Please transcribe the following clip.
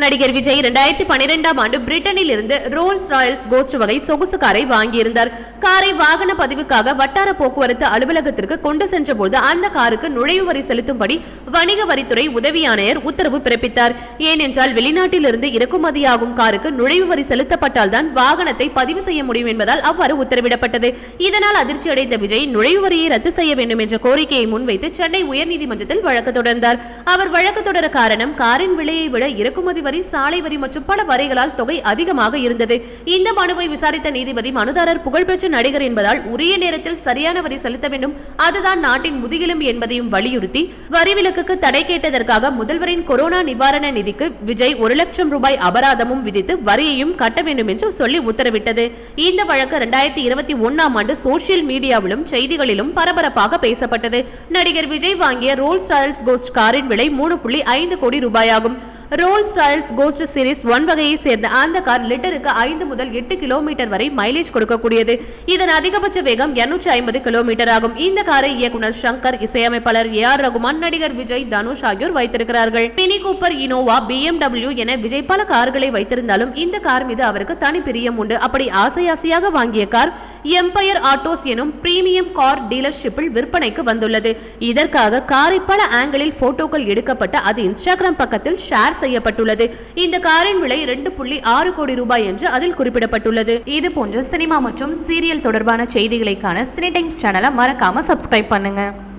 நடிகர் விஜய் இரண்டாயிரத்தி பனிரெண்டாம் ஆண்டு பிரிட்டனில் இருந்து ரோல்ஸ் ராயல்ஸ் கோஸ்ட் வகை சொகுசு காரை வாங்கியிருந்தார். காரை வாகன பதிவுக்காக வட்டார போக்குவரத்து அலுவலகத்திற்கு கொண்டு சென்றபோது அந்த காருக்கு நுழைவு வரி செலுத்தும்படி வணிக வரித்துறை உதவி ஆணையர் உத்தரவு பிறப்பித்தார். ஏனென்றால் வெளிநாட்டில் இருந்து இறக்குமதியாகும் காருக்கு நுழைவு வரி செலுத்தப்பட்டால்தான் வாகனத்தை பதிவு செய்ய முடியும் என்பதால் அவ்வாறு உத்தரவிடப்பட்டது. இதனால் அதிர்ச்சியடைந்த விஜய் நுழைவு வரியை ரத்து செய்ய வேண்டும் என்ற கோரிக்கையை முன்வைத்து சென்னை உயர்நீதிமன்றத்தில் வழக்கு தொடர்ந்தார். அவர் வழக்கு தொடர காரணம் காரின் விலையை விட இறக்குமதி வரி சாலை வரி மற்றும் பல வரிகளால் தொகை அதிகமாக இருந்தது. இந்த மனுவை விசாரித்த நீதிபதி மனுதாரர் புகழ்பெற்ற நடிகர் என்பதால் உரிய நேரத்தில் சரியான வரி செலுத்த வேண்டும். அதுதான் நாட்டின் முதுகெலும்பு என்பதையும் வலியுறுத்தி வரி விலக்குக்கு தடை கேட்டதற்காக முதல்வரின் கொரோனா நிவாரண நிதிக்கு விஜய் ஒரு லட்சம் ரூபாய் அபராதமும் விதித்து வரியையும் கட்ட வேண்டும் என்று சொல்லி உத்தரவிட்டது. இந்த வழக்கு இரண்டாயிரத்தி இருபத்தி ஒன்னாம் ஆண்டு சோசியல் மீடியாவிலும் செய்திகளிலும் பரபரப்பாக பேசப்பட்டது. நடிகர் விஜய் வாங்கிய ரோல்ஸ் ராயல்ஸ் கோஸ்ட் காரின் விலை மூணு புள்ளி ஐந்து கோடி ரூபாயாகும். Rolls Royce Ghost series one வகையை சேர்ந்த அந்த கார் லிட்டருக்கு ஐந்து முதல் எட்டு கிலோமீட்டர் வரை மைலேஜ் கொடுக்கக்கூடியது. இதன் அதிகபட்ச வேகம் 250 ஐம்பது கிலோமீட்டர் ஆகும். இந்த காரை இயக்குனர் சங்கர் இசையமைப்பாளர் ஏ ஆர் ரகுமான் நடிகர் விஜய் தனுஷ் ஆகியோர் வைத்திருக்கிறார்கள். மினி கூப்பர் இனோவா பிஎம்டபிள்யூ என விஜய் பல கார்களை வைத்திருந்தாலும் இந்த கார் மீது அவருக்கு தனி பிரியம் உண்டு. அப்படி ஆசை ஆசையாக வாங்கிய கார் எம்பயர் ஆட்டோஸ் எனும் பிரீமியம் கார் டீலர்ஷிப்பில் விற்பனைக்கு வந்துள்ளது. இதற்காக காரை பல ஆங்கிளில் போட்டோக்கள் எடுக்கப்பட்டு அது இன்ஸ்டாகிராம் பக்கத்தில் ஷேர் செய்யப்பட்டுள்ளது. இந்த காரின் விலை ரெண்டு புள்ளி ஆறு கோடி ரூபாய் என்று அதில் குறிப்பிடப்பட்டுள்ளது. இது போன்ற சினிமா மற்றும் சீரியல் தொடர்பான செய்திகளைக்கான சினி டைம்ஸ் சேனலை மறக்காம சப்ஸ்கிரைப் பண்ணுங்க.